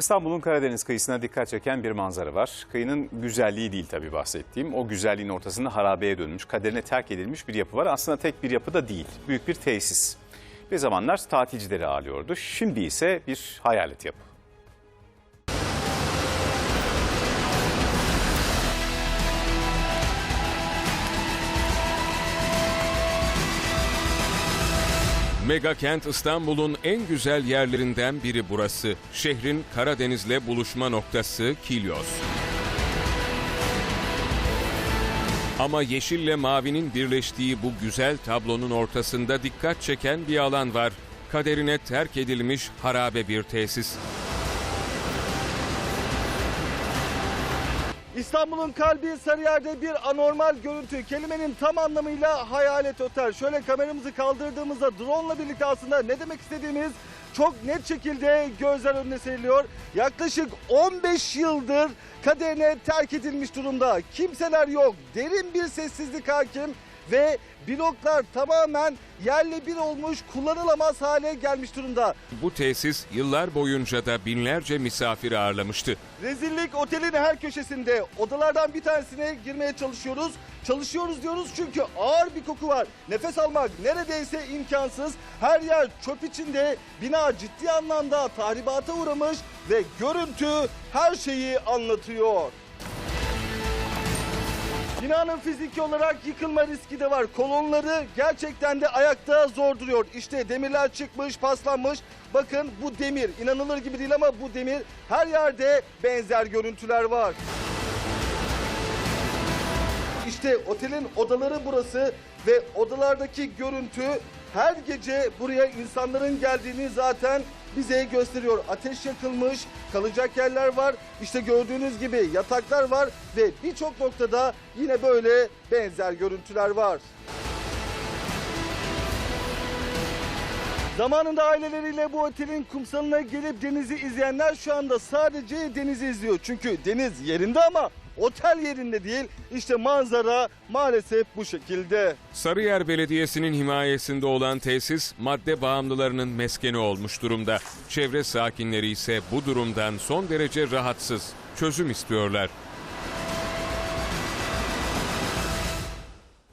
İstanbul'un Karadeniz kıyısına dikkat çeken bir manzara var. Kıyının güzelliği değil tabii bahsettiğim. O güzelliğin ortasında harabeye dönmüş, kaderine terk edilmiş bir yapı var. Aslında tek bir yapı da değil. Büyük bir tesis. Bir zamanlar tatilcileri ağırlıyordu. Şimdi ise bir hayalet yapı. Mega kent İstanbul'un en güzel yerlerinden biri burası. Şehrin Karadeniz'le buluşma noktası Kilyos. Ama yeşille mavinin birleştiği bu güzel tablonun ortasında dikkat çeken bir alan var. Kaderine terk edilmiş harabe bir tesis. İstanbul'un kalbi Sarıyer'de bir anormal görüntü. Kelimenin tam anlamıyla hayalet otel. Şöyle kameramızı kaldırdığımızda drone ile birlikte aslında ne demek istediğimiz çok net şekilde gözler önüne seriliyor. Yaklaşık 15 yıldır kaderine terk edilmiş durumda. Kimseler yok. Derin bir sessizlik hakim ve bloklar tamamen yerle bir olmuş kullanılamaz hale gelmiş durumda. Bu tesis yıllar boyunca da binlerce misafir ağırlamıştı. Rezillik otelin her köşesinde. Odalardan bir tanesine girmeye çalışıyoruz. Çalışıyoruz diyoruz çünkü ağır bir koku var. Nefes almak neredeyse imkansız. Her yer çöp içinde. Bina ciddi anlamda tahribata uğramış ve görüntü her şeyi anlatıyor. Binanın fiziki olarak yıkılma riski de var. Kolonları gerçekten de ayakta zor duruyor. İşte demirler çıkmış, paslanmış. Bakın bu demir. inanılır gibi değil ama bu demir. Her yerde benzer görüntüler var. İşte otelin odaları burası ve odalardaki görüntü her gece buraya insanların geldiğini zaten bize gösteriyor. Ateş yakılmış, kalacak yerler var. İşte gördüğünüz gibi yataklar var ve birçok noktada yine böyle benzer görüntüler var. Zamanında aileleriyle bu otelin kumsalına gelip denizi izleyenler şu anda sadece denizi izliyor. Çünkü deniz yerinde ama otel yerinde değil. İşte manzara maalesef bu şekilde. Sarıyer Belediyesi'nin himayesinde olan tesis madde bağımlılarının meskeni olmuş durumda. Çevre sakinleri ise bu durumdan son derece rahatsız. Çözüm istiyorlar.